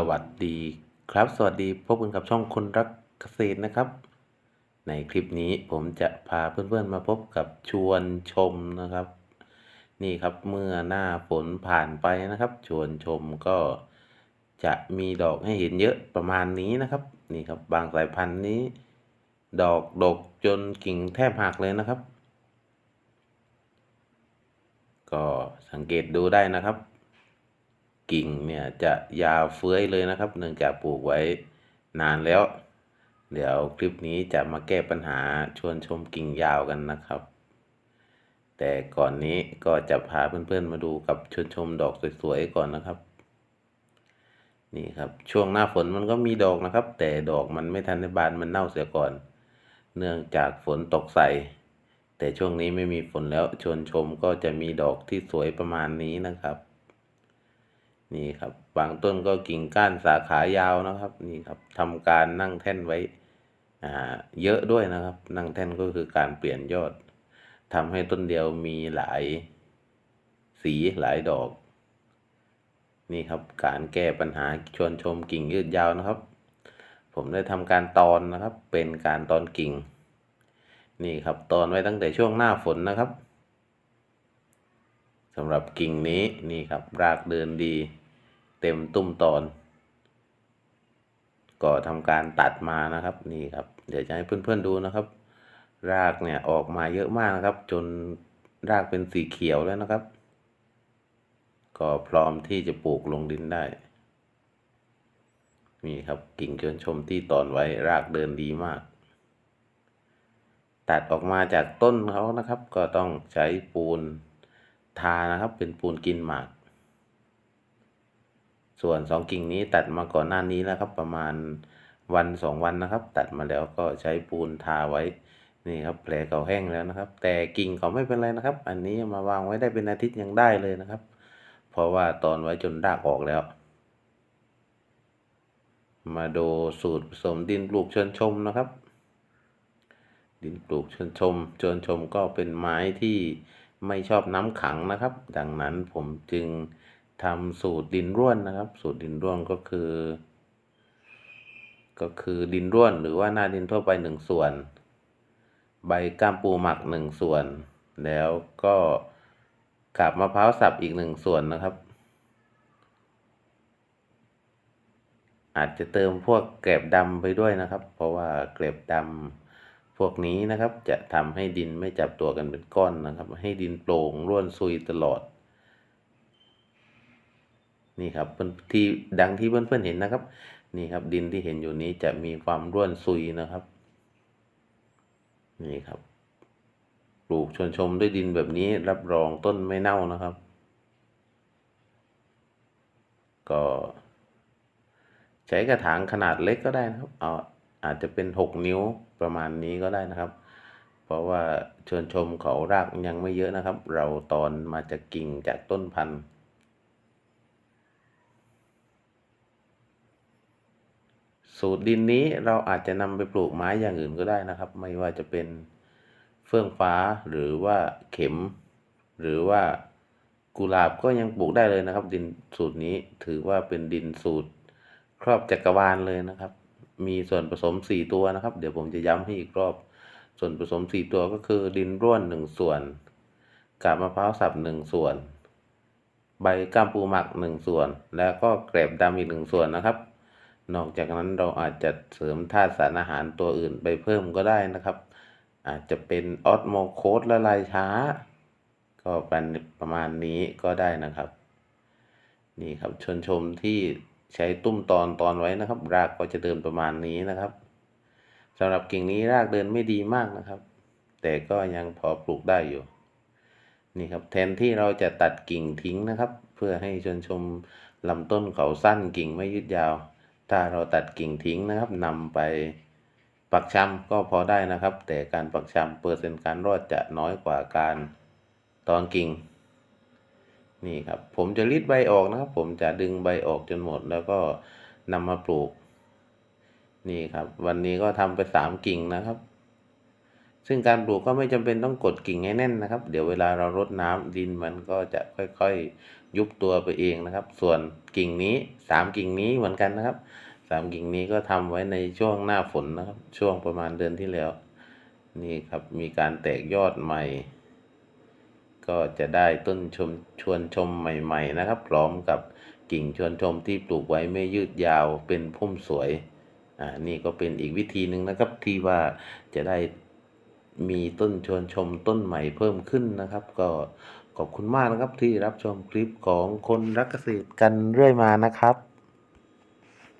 สวัสดีครับ สวัสดีพบกันกับช่องคนรักเกษตรนะครับ ในคลิปนี้ผมจะพาเพื่อนๆมาพบกับชวนชมนะครับ นี่ครับเมื่อหน้าฝนผ่านไปนะครับ ชวนชมก็จะมีดอกให้เห็นเยอะประมาณนี้นะครับ นี่ครับบางสายพันธุ์นี้ ดอกดกจนกิ่งแทบหักเลยนะครับ ก็สังเกตดูได้นะครับ กิ่งเนี่ยจะยาวเฟื้อยเลยนะครับ เนื่องจากปลูกไว้นานแล้ว เดี๋ยวคลิปนี้จะมาแก้ปัญหาชวนชมกิ่งยาวกันนะครับ แต่ก่อนนี้ก็จะพาเพื่อนๆมาดูกับชวนชมดอกสวยๆก่อนนะครับ นี่ครับช่วงหน้าฝนมันก็มีดอกนะครับ แต่ดอกมันไม่ทันได้บานมันเน่าเสียก่อน เนื่องจากฝนตกใส่แต่ช่วงนี้ไม่มีฝนแล้วชวนชมก็จะมีดอกที่สวยประมาณนี้นะครับ นี่ครับบางต้นก็กิ่งก้านสาขายาวนะครับ นี่ครับทำการนั่งแท่นไว้อ่าเยอะด้วยนะครับ นั่งแท่นก็คือการเปลี่ยนยอดทำให้ต้นเดียวมีหลายสีหลายดอก นี่ครับการแก้ปัญหาชวนชมกิ่งยืดยาวนะครับ ผมได้ทำการตอนนะครับ เป็นการตอนกิ่ง นี่ครับตอนไว้ตั้งแต่ช่วงหน้าฝนนะครับ สำหรับกิ่งนี้นี่ครับรากเดินดี เต็มตุ้มตอน ก็ทำการตัดมานะครับนี่ครับ เดี๋ยวจะให้เพื่อนๆดูนะครับ รากเนี่ยออกมาเยอะมากนะครับ จนรากเป็นสีเขียวแล้วนะครับ ก็พร้อมที่จะปลูกลงดินได้นี่ครับกิ่งชวนชมที่ตอนไว้รากเดินดีมาก ตัดออกมาจากต้นเขานะครับ ก็ต้องใช้ปูน ทานะครับ เป็นปูนกินหมาก ส่วนสองกิ่งนี้ตัดมาก่อนหน้านี้แล้วครับ ประมาณวันสองวันนะครับ ตัดมาแล้วก็ใช้ปูนทาไว้นี่ครับแผลเขาแห้งแล้วนะครับ แต่กิ่งเขาไม่เป็นไรนะครับ อันนี้มาวางไว้ได้เป็นอาทิตย์ยังได้เลยนะครับ เพราะว่าตอนไว้จนรากออกแล้ว มาดูสูตรผสมดินปลูกชวนชมนะครับ ดินปลูกชวนชมชวนชมก็เป็นไม้ที่ ไม่ชอบน้ำขังนะครับ ดังนั้นผมจึงทำสูตรดินร่วนนะครับ สูตรดินร่วนก็คือ ก็คือดินร่วนหรือว่าหน้าดินทั่วไปหนึ่งส่วน ใบก้ามปูหมักหนึ่งส่วน แล้วก็กาบมะพร้าวสับอีกหนึ่งส่วนนะครับ อาจจะเติมพวกแกลบดำไปด้วยนะครับ เพราะว่าแกล็บดำ พวกนี้นะครับจะทำให้ดินไม่จับตัวกันเป็นก้อนนะครับ ให้ดินโปร่งร่วนซุยตลอด นี่ครับที่ดังที่เพื่อนๆเห็นนะครับ นี่ครับดินที่เห็นอยู่นี้จะมีความร่วนซุยนะครับ นี่ครับปลูกชวนชมด้วยดินแบบนี้รับรองต้นไม่เน่านะครับ ก็ใช้กระถางขนาดเล็กก็ได้นะครับเอาอาจจะเป็นหกนิ้ว ประมาณนี้ก็ได้นะครับ เพราะว่าเชวนชมเขารากยังไม่เยอะนะครับ เราตอนมาจากกิ่งจากต้นพันธุ์สูตรดินนี้เราอาจจะนำไปปลูกไม้อย่างอื่นก็ได้นะครับ ไม่ว่าจะเป็นเฟื่องฟ้าหรือว่าเข็ม หรือว่ากุหลาบก็ยังปลูกได้เลยนะครับ ดินสูตรนี้ถือว่าเป็นดินสูตรครอบจักรวาลเลยนะครับ มีส่วนผสมสี่ตัวนะครับ เดี๋ยวผมจะย้ำให้อีกรอบ ส่วนผสมสี่ตัวก็คือดินร่วนหนึ่งส่วน กาบมะพร้าวสับหนึ่งส่วน ใบก้ามปูหมักหนึ่งส่วน แล้วก็แกลบดำอีกหนึ่งส่วนนะครับ นอกจากนั้นเราอาจจะเสริมธาตุสารอาหารตัวอื่นไปเพิ่มก็ได้นะครับ อาจจะเป็นออสโมโคสละลายช้า ก็เป็นประมาณนี้ก็ได้นะครับ นี่ครับชนชมที่ ใช้ตุ้มตอนตอนไว้นะครับ รากก็จะเดินประมาณนี้นะครับสำหรับกิ่งนี้รากเดินไม่ดีมากนะครับ แต่ก็ยังพอปลูกได้อยู่ นี่ครับแทนที่เราจะตัดกิ่งทิ้งนะครับ เพื่อให้ชนชมลำต้นเขาสั้นกิ่งไม่ยืดยาว ถ้าเราตัดกิ่งทิ้งนะครับนำไปปักชำก็พอได้นะครับ แต่การปักชำเปอร์เซ็นต์การรอดจะน้อยกว่าการตอนกิ่ง นี่ครับผมจะรีดใบออกนะครับ ผมจะดึงใบออกจนหมด แล้วก็นำมาปลูก นี่ครับ วันนี้ก็ทำไปสามกิ่งนะครับ ซึ่งการปลูกก็ไม่จำเป็นต้องกดกิ่งให้แน่นนะครับ เดี๋ยวเวลาเรารดน้ำดินมันก็จะค่อยๆยุบตัวไปเองนะครับ ส่วนกิ่งนี้สามกิ่งนี้เหมือนกันนะครับสามกิ่งนี้ก็ทำไว้ในช่วงหน้าฝนนะครับ ช่วงประมาณเดือนที่แล้ว นี่ครับมีการแตกยอดใหม่ ก็จะได้ต้นชมชวนชมใหม่ ๆ นะครับ พร้อมกับกิ่งชวนชมที่ปลูกไว้ไม่ยืดยาวเป็นพุ่มสวยอ่านี่ก็เป็นอีกวิธีหนึ่งนะครับที่ว่าจะได้มีต้นชวนชมต้นใหม่เพิ่มขึ้นนะครับ ก็ขอบคุณมากนะครับที่รับชมคลิปของคนรักเกษตรกันเรื่อยมานะครับ